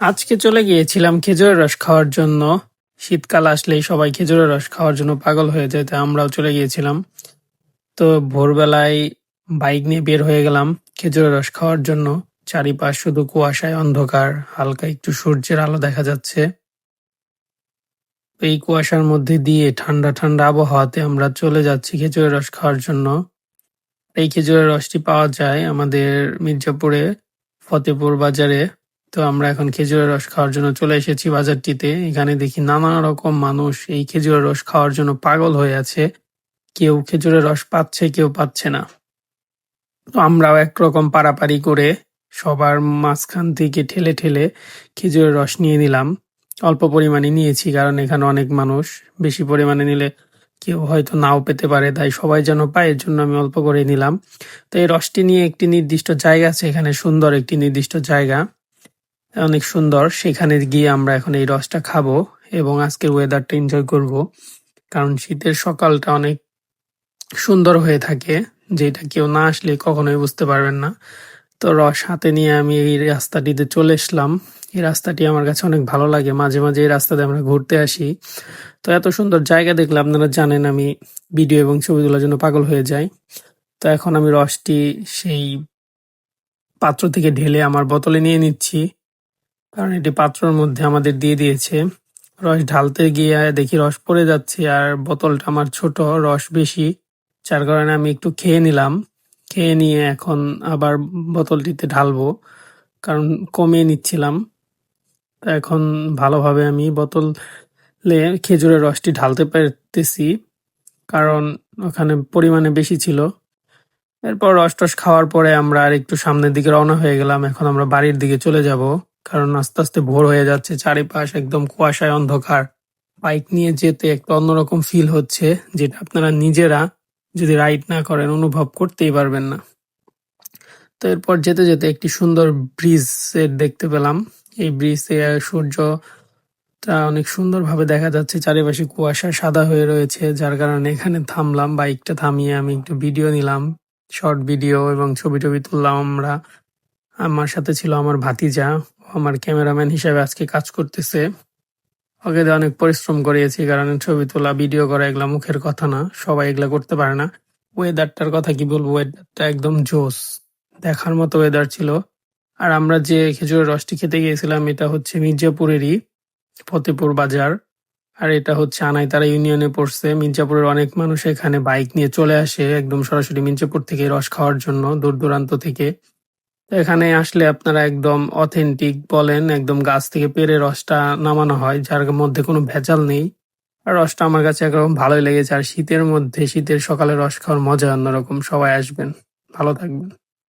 আজকে চলে গিয়েছিলাম খেজুরের রস খাওয়ার জন্য। শীতকাল আসলেই সবাই খেজুরের রস খাওয়ার জন্য পাগল হয়ে যায়, তাই আমরাও চলে গিয়েছিলাম। তো ভোরবেলায় বাইক নিয়ে বের হয়ে গেলাম খেজুরের রস খাওয়ার জন্য। চারিপাশ শুধু কুয়াশায় অন্ধকার, হালকা একটু সূর্যের আলো দেখা যাচ্ছে। এই কুয়াশার মধ্যে দিয়ে ঠান্ডা ঠান্ডা আবহাওয়াতে আমরা চলে যাচ্ছি খেজুরের রস খাওয়ার জন্য। এই খেজুরের রসটি পাওয়া যায় আমাদের মির্জাপুরে, ফতেপুর বাজারে। তো আমরা এখন খেজুরের রস খাওয়ার জন্য চলে এসেছি বাজারটিতে। এখানে দেখি নানা রকম মানুষ এই খেজুরের রস খাওয়ার জন্য পাগল হয়ে আছে। কেউ খেজুরের রস পাচ্ছে, কেউ পাচ্ছে না। তো আমরাও একরকম পারাপারি করে সবার মাঝখান থেকে ঠেলে ঠেলে খেজুরের রস নিয়ে নিলাম। অল্প পরিমাণে নিয়েছি কারণ এখানে অনেক মানুষ। বেশি পরিমাণে নিলে কেউ হয়তো নাও পেতে পারে, তাই সবাই যেন পায়, এর জন্য আমি অল্প করে নিলাম। তো এই রসটি নিয়ে একটি নির্দিষ্ট জায়গা আছে, এখানে সুন্দর একটি নির্দিষ্ট জায়গা। অনেক সুন্দর। সেখানে গিয়ে আমরা এখন এই রসটা খাব এবং আজকের ওয়েদারটা এনজয় করব। কারণ শীতের সকালটা অনেক সুন্দর হয়ে থাকে, যেটা কেউ না আসলে কখনোই বুঝতে পারবেন না। তো রস হাতে নিয়ে আমি এই রাস্তাটিতে চলে এসলাম। এই রাস্তাটি আমার কাছে অনেক ভালো লাগে। মাঝে মাঝে এই রাস্তাতে আমরা ঘুরতে আসি। তো এত সুন্দর জায়গা দেখলে আপনারা জানেন আমি ভিডিও এবং ছবি তোলার জন্য পাগল হয়ে যাই। তো এখন আমি রসটি সেই পাত্র থেকে ঢেলে আমার বোতলে নিয়ে নিচ্ছি। কারণ এটি পাত্রর মধ্যে আমাদের দিয়ে দিয়েছে। রস ঢালতে গিয়ে দেখি রস পড়ে যাচ্ছে আর বোতলটা আমার ছোট, রস বেশি, যার কারণে আমি একটু খেয়ে নিলাম। খেয়ে নিয়ে এখন আবার বোতলটিতে ঢালবো, কারণ কমিয়ে নিচ্ছিলাম। তো এখন ভালোভাবে আমি বোতলে খেজুরের রসটি ঢালতে পারতেছি, কারণ ওখানে পরিমাণে বেশি ছিল। এরপর রস টস খাওয়ার পরে আমরা আর একটু সামনের দিকে রওনা হয়ে গেলাম, এখন আমরা বাড়ির দিকে চলে যাব। কারণ আস্তে আস্তে ভোর হয়ে যাচ্ছে, চারিপাশ একদম কুয়াশায় অন্ধকার। বাইক নিয়ে যেতে একটা অন্যরকম ফিল হচ্ছে, যেটা আপনারা নিজেরা যদি রাইড না করেন অনুভব করতেই পারবেন না। তো এরপর যেতে যেতে একটি সুন্দর ব্রিজ দেখতে পেলাম। এই ব্রিজ ব্রিজে সূর্যটা অনেক সুন্দরভাবে দেখা যাচ্ছে, চারিপাশে কুয়াশা সাদা হয়ে রয়েছে, যার কারণে এখানে থামলাম, বাইকটা থামিয়ে আমি একটু ভিডিও নিলাম শর্ট ভিডিও এবং ছবি টবি তুললাম। আমরা, আমার সাথে ছিল আমার ভাতিজা আমার ক্যামেরাম্যান হিসেবে আজকে কাজ করতেছে। দিয়ে অনেক পরিশ্রম করিয়েছি কারণ ছবি তোলা, ভিডিও করা এগুলা মুখের কথা না, সবাই এগুলা করতে পারে না। ওয়েদারটার কথা কি বলব? ওয়েদারটা একদম জোস। দেখার মতো ওয়েদার ছিল। আর আমরা যে খেজুরের রসটি খেতে গিয়েছিলাম, এটা হচ্ছে মির্জাপুরেরই ফতেপুর বাজার। আর এটা হচ্ছে আনাইতারা ইউনিয়নে পড়ছে। মির্জাপুরের অনেক মানুষ এখানে বাইক নিয়ে চলে আসে একদম সরাসরি মির্জাপুর থেকে রস খাওয়ার জন্য দূর দূরান্ত থেকে। এখানে আসলে আপনারা একদম অথেন্টিক বলেন, একদম গাছ থেকে পেরে রসটা নামানো হয়, যার মধ্যে কোনো ভেজাল নেই। আর রসটা আমার কাছে একরকম ভালোই লেগেছে। আর শীতের মধ্যে, শীতের সকালে রস খাওয়ার মজা অন্যরকম। সবাই আসবেন। ভালো থাকবেন।